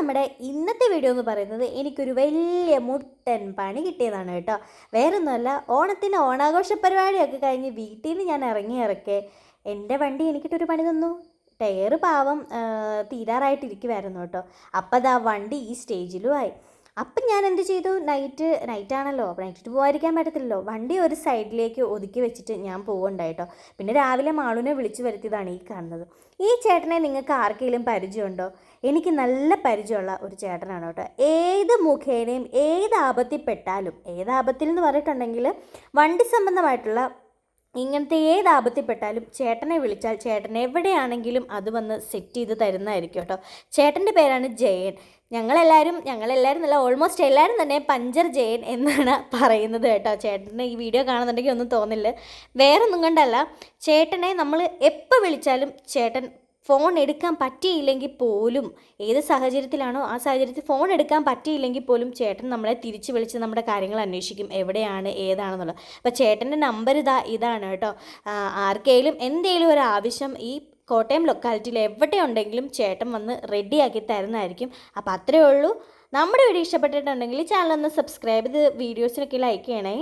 നമ്മുടെ ഇന്നത്തെ വീഡിയോ എന്ന് പറയുന്നത് എനിക്കൊരു വലിയ മുട്ടൻ പണി കിട്ടിയതാണ് കേട്ടോ. വേറൊന്നുമല്ല ഓണത്തിന് ഓണാഘോഷ പരിപാടിയൊക്കെ കഴിഞ്ഞ് വീട്ടിൽ നിന്ന് ഞാൻ ഇറങ്ങി ഇറക്കെ എന്റെ വണ്ടി എനിക്കിട്ടൊരു പണി തന്നു. ടയർ പാവം തീരാറായിട്ടിരിക്കുമായിരുന്നു കേട്ടോ. അപ്പം ആ വണ്ടി ഈ സ്റ്റേജിലും ആയി. അപ്പം ഞാൻ എന്ത് ചെയ്തു? നൈറ്റ് നൈറ്റ് ആണല്ലോ അപ്പോൾ നൈറ്റ് പോകാതിരിക്കാൻ പറ്റത്തില്ലല്ലോ. വണ്ടി ഒരു സൈഡിലേക്ക് ഒതുക്കി വെച്ചിട്ട് ഞാൻ പോവുണ്ടായിട്ടോ പിന്നെ രാവിലെ മാളുവിനെ വിളിച്ചു വരുത്തിയതാണ് ഈ കാണുന്നത്. ഈ ചേട്ടനെ നിങ്ങൾക്ക് ആർക്കെങ്കിലും പരിചയമുണ്ടോ? എനിക്ക് നല്ല പരിചയമുള്ള ഒരു ചേട്ടനാണ് കേട്ടോ. ഏത് മുഖേനയും ഏത് ആപത്തിൽപ്പെട്ടാലും ഏത് ആപത്തിൽ എന്ന് പറഞ്ഞിട്ടുണ്ടെങ്കിൽ വണ്ടി സംബന്ധമായിട്ടുള്ള ഇങ്ങനത്തെ ഏത് ആപത്തിൽപ്പെട്ടാലും ചേട്ടനെ വിളിച്ചാൽ ചേട്ടൻ എവിടെയാണെങ്കിലും അത് വന്ന് സെറ്റ് ചെയ്ത് തരുന്നതായിരിക്കും കേട്ടോ. ചേട്ടന്റെ പേരാണ് ജയൻ. ഞങ്ങളെല്ലാവരും ഞങ്ങളെല്ലാവരും നല്ല ഓൾമോസ്റ്റ് എല്ലാവരും തന്നെ പഞ്ചർ ജയൻ എന്നാണ് പറയുന്നത് കേട്ടോ. ചേട്ടന് ഈ വീഡിയോ കാണുന്നുണ്ടെങ്കിൽ ഒന്നും തോന്നില്ല. വേറൊന്നും കണ്ടല്ല. ചേട്ടനെ നമ്മൾ എപ്പോൾ വിളിച്ചാലും ചേട്ടൻ ഫോൺ എടുക്കാൻ പറ്റിയില്ലെങ്കിൽ പോലും ഏത് സാഹചര്യത്തിലാണോ ആ സാഹചര്യത്തിൽ ഫോൺ എടുക്കാൻ പറ്റിയില്ലെങ്കിൽ പോലും ചേട്ടൻ നമ്മളെ തിരിച്ച് വിളിച്ച് നമ്മുടെ കാര്യങ്ങൾ അന്വേഷിക്കും എവിടെയാണ് ഏതാണെന്നുള്ളത്. അപ്പോൾ ചേട്ടന്റെ നമ്പർ ഇതാ ഇതാണ് കേട്ടോ. ആർക്കെങ്കിലും എന്തെങ്കിലും ഒരു ആവശ്യം ഈ കോട്ടയം ലൊക്കാലിറ്റിയിൽ എവിടെ ഉണ്ടെങ്കിലും ചേട്ടൻ വന്ന് റെഡിയാക്കി തരുന്നതായിരിക്കും. അപ്പോൾ അത്രയേ ഉള്ളൂ. നമ്മുടെ വീഡിയോ ഇഷ്ടപ്പെട്ടിട്ടുണ്ടെങ്കിൽ ചാനൽ ഒന്ന് സബ്സ്ക്രൈബ് ചെയ്ത് വീഡിയോസിനൊക്കെ ലൈക്ക് ചെയ്യണേ.